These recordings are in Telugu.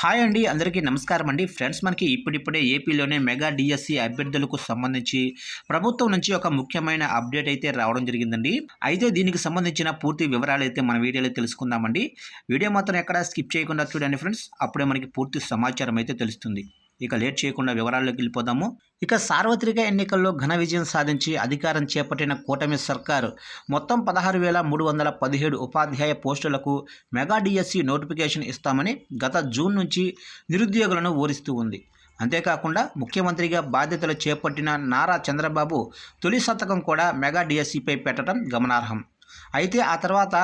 హాయ్ అండి అందరికీ నమస్కారం అండి. ఫ్రెండ్స్ మనకి ఇప్పుడిప్పుడే ఏపీలోనే మెగా డిఎస్సి అభ్యర్థులకు సంబంధించి ప్రభుత్వం నుంచి ఒక ముఖ్యమైన అప్డేట్ అయితే రావడం జరిగిందండి. అయితే దీనికి సంబంధించిన పూర్తి వివరాలు అయితే మన వీడియోలో తెలుసుకుందామండి. వీడియో మాత్రం ఎక్కడ స్కిప్ చేయకుండా చూడండి ఫ్రెండ్స్. అప్పుడే మనకి పూర్తి సమాచారం అయితే తెలుస్తుంది. ఇక లేట్ చేయకుండా వివరాల్లోకి వెళ్ళిపోదాము. ఇక సార్వత్రిక ఎన్నికల్లో ఘన విజయం సాధించి అధికారం చేపట్టిన కూటమి సర్కారు మొత్తం పదహారు వేల మూడు వందల పదిహేడు ఉపాధ్యాయ పోస్టులకు మెగా డిఎస్సి నోటిఫికేషన్ ఇస్తామని గత జూన్ నుంచి నిరుద్యోగులను ఊరిస్తూ ఉంది. అంతేకాకుండా ముఖ్యమంత్రిగా బాధ్యతలు చేపట్టిన నారా చంద్రబాబు తొలి శతకం కూడా మెగా డిఎస్సిపై పెట్టడం గమనార్హం. అయితే ఆ తర్వాత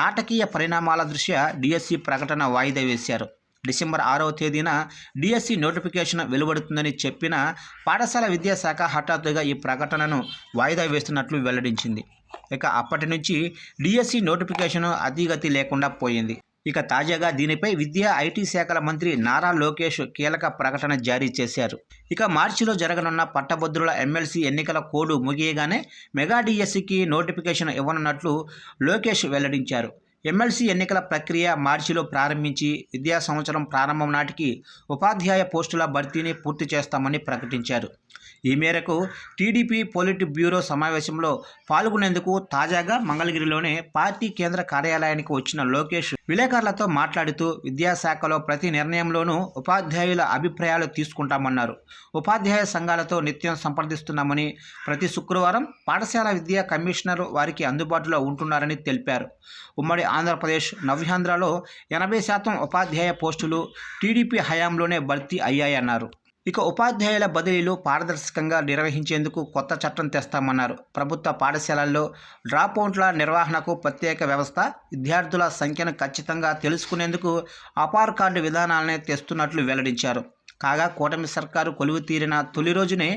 నాటకీయ పరిణామాల దృష్ట్యా డిఎస్సి ప్రకటన వాయిదా వేశారు. డిసెంబర్ ఆరవ తేదీన డిఎస్సి నోటిఫికేషన్ వెలువడుతుందని చెప్పిన పాఠశాల విద్యాశాఖ హఠాత్తుగా ఈ ప్రకటనను వాయిదా వేస్తున్నట్లు వెల్లడించింది. ఇక అప్పటి నుంచి డిఎస్సి నోటిఫికేషన్ అతిగతి లేకుండా పోయింది. ఇక తాజాగా దీనిపై విద్యా ఐటీ శాఖల మంత్రి నారా లోకేష్ కీలక ప్రకటన జారీ చేశారు. ఇక మార్చిలో జరగనున్న పట్టభద్రుల ఎమ్మెల్సీ ఎన్నికల కోడ్ ముగియగానే మెగా డిఎస్సికి నోటిఫికేషన్ ఇవ్వనున్నట్లు లోకేష్ వెల్లడించారు. ఎమ్మెల్సీ ఎన్నికల ప్రక్రియ మార్చిలో ప్రారంభించి విద్యా సంవత్సరం ప్రారంభం నాటికి ఉపాధ్యాయ పోస్టుల భర్తీని పూర్తి చేస్తామని ప్రకటించారు. ఈ మేరకు టీడీపీ పోలిట్ బ్యూరో సమావేశంలో పాల్గొనేందుకు తాజాగా మంగళగిరిలోనే పార్టీ కేంద్ర కార్యాలయానికి వచ్చిన లోకేష్ విలేకరులతో మాట్లాడుతూ విద్యాశాఖలో ప్రతి నిర్ణయంలోనూ ఉపాధ్యాయుల అభిప్రాయాలు తీసుకుంటామన్నారు. ఉపాధ్యాయ సంఘాలతో నిత్యం సంప్రదిస్తున్నామని ప్రతి శుక్రవారం పాఠశాల విద్యా కమిషనర్ వారికి అందుబాటులో ఉంటున్నారని తెలిపారు. ఉమ్మడి ఆంధ్రప్రదేశ్ నవ్యాంధ్రలో ఎనభై శాతం ఉపాధ్యాయ పోస్టులు టీడీపీ హయాంలోనే భర్తీ అయ్యాయన్నారు. ఇక ఉపాధ్యాయుల బదిలీలు పారదర్శకంగా నిర్వహించేందుకు కొత్త చట్టం తెస్తామన్నారు. ప్రభుత్వ పాఠశాలల్లో డ్రాప్అవుట్ల నిర్వహణకు ప్రత్యేక వ్యవస్థ విద్యార్థుల సంఖ్యను ఖచ్చితంగా తెలుసుకునేందుకు అపార్ కార్డు విధానాలనే తెస్తున్నట్లు వెల్లడించారు. కాగా కూటమి సర్కారు కొలువు తీరిన తొలి రోజునే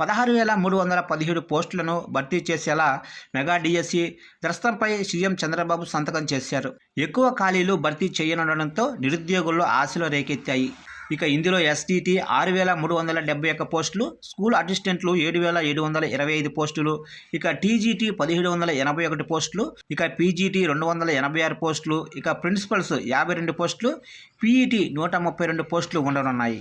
పదహారు వేల మూడు వందల పదిహేడు పోస్టులను భర్తీ చేసేలా మెగా డిఎస్సి దృష్టంపై సీఎం చంద్రబాబు సంతకం చేశారు. ఎక్కువ ఖాళీలు భర్తీ చేయనుండడంతో నిరుద్యోగుల్లో ఆశలు రేకెత్తాయి. ఇక ఇందులో ఎస్టీటీ ఆరు వేల మూడు వందల డెబ్బై ఒక్క పోస్టులు స్కూల్ అసిస్టెంట్లు ఏడు వేల ఏడు వందల ఇరవై ఐదు పోస్టులు ఇక టీజీటీ పదిహేడు వందల ఎనభై ఒకటి పోస్టులు ఇక పీజీటీ రెండు వందల ఎనభై ఆరు పోస్టులు ఇక ప్రిన్సిపల్స్ యాభై రెండు పోస్టులు పీఈటీ నూట ముప్పై రెండు పోస్టులు ఉండనున్నాయి.